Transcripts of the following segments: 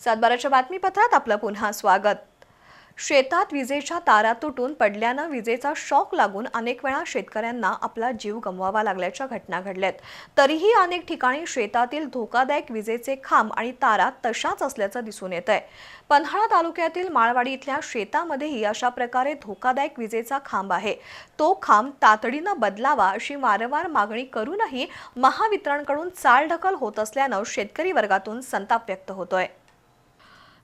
सातबाराच्या बातमीपत्रात आपलं पुन्हा स्वागत. शेतात विजेच्या तारा तुटून पडल्यानं विजेचा शॉक लागून अनेक वेळा शेतकऱ्यांना आपला जीव गमवावा लागल्याच्या घटना घडल्यात. तरीही अनेक ठिकाणी शेतातील धोकादायक विजेचे खांब आणि तारा तशाच असल्याचं दिसून येत आहे पन्हाळा तालुक्यातील माळवाडी इथल्या शेतामध्येही अशा प्रकारे धोकादायक विजेचा खांब आहे. तो खांब तातडीनं बदलावा अशी वारंवार मागणी करूनही महावितरणकडून चालढकल होत असल्यानं शेतकरी वर्गातून संताप व्यक्त होतोय.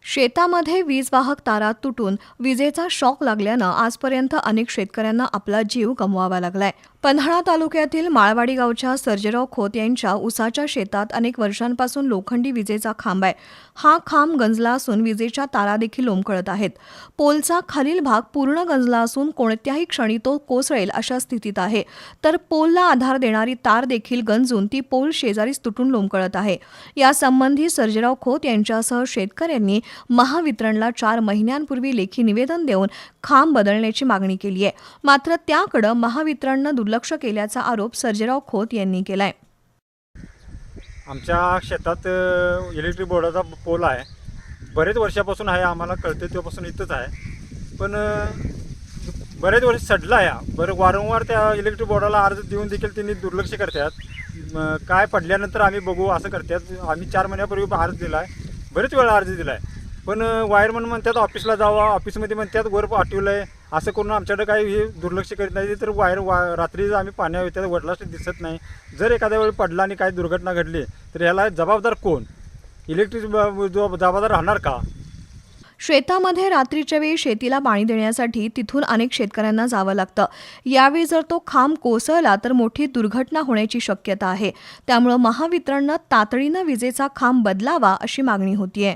शेतामध्ये वीजवाहक तारा तुटून विजेचा शॉक लागल्यानं आजपर्यंत अनेक शेतकऱ्यांना आपला जीव गमवावा लागलाय. पन्हाळा तालुक्यातील माळवाडी गावच्या सर्जेराव खोत यांच्या उसाच्या शेतात अनेक वर्षांपासून लोखंडी विजेचा खांब आहे. हा खांब गंजला असून विजेच्या तारा देखील लोंबकळत आहेत. पोलचा खालील भाग पूर्ण गंजला असून कोणत्याही क्षणी तो कोसळेल अशा स्थितीत आहे. तर पोलला आधार देणारी तार देखील गंजून ती पोल शेजारीच तुटून लोंबकळत आहे. यासंबंधी सर्जेराव खोत यांच्यासह शेतकऱ्यांनी महावितरणला चार महिन्यांपूर्वी लेखी निवेदन देऊन खांब बदलण्याची मागणी केली आहे. मात्र त्याकडं महावितरणनं दुर्लक्ष केल्याचा आरोप सर्जेराव खोत यांनी केलाय. आमच्या शेतात इलेक्ट्रिक बोर्डाचा पोल आहे. बरेच वर्षापासून आहे आम्हाला कळते तेव्हापासून इथंच आहे. पण बरेच वर्ष सडला आहे बरं वारंवार त्या इलेक्ट्रिक बोर्डाला अर्ज देऊन देखील त्यांनी दुर्लक्ष करतात. काय पडल्यानंतर आम्ही बघू असं करतात. आम्ही चार महिन्यापूर्वी अर्ज दिला आहे बरेच वेळा अर्ज दिला आहे पण वायरमन म्हणतात ऑफिसला जावा ऑफिसमध्ये म्हणतात वर पाठवलं आहे असं करून आमच्याकडे काही हे दुर्लक्ष करीत नाही तर वायर वा रात्री आम्ही पाण्या येतात वडलाच दिसत नाही. जर एखाद्या वेळी पडला आणि काही दुर्घटना घडली तर ह्याला जबाबदार कोण? इलेक्ट्रिक जो जबाबदार राहणार का? शेतामध्ये रात्रीच्या वेळी शेतीला पाणी देण्यासाठी तिथून अनेक शेतकऱ्यांना जावं लागतं. यावेळी जर तो खांब कोसळला तर मोठी दुर्घटना होण्याची शक्यता आहे. त्यामुळं महावितरणनं तातडीनं विजेचा खांब बदलावा अशी मागणी होतीये.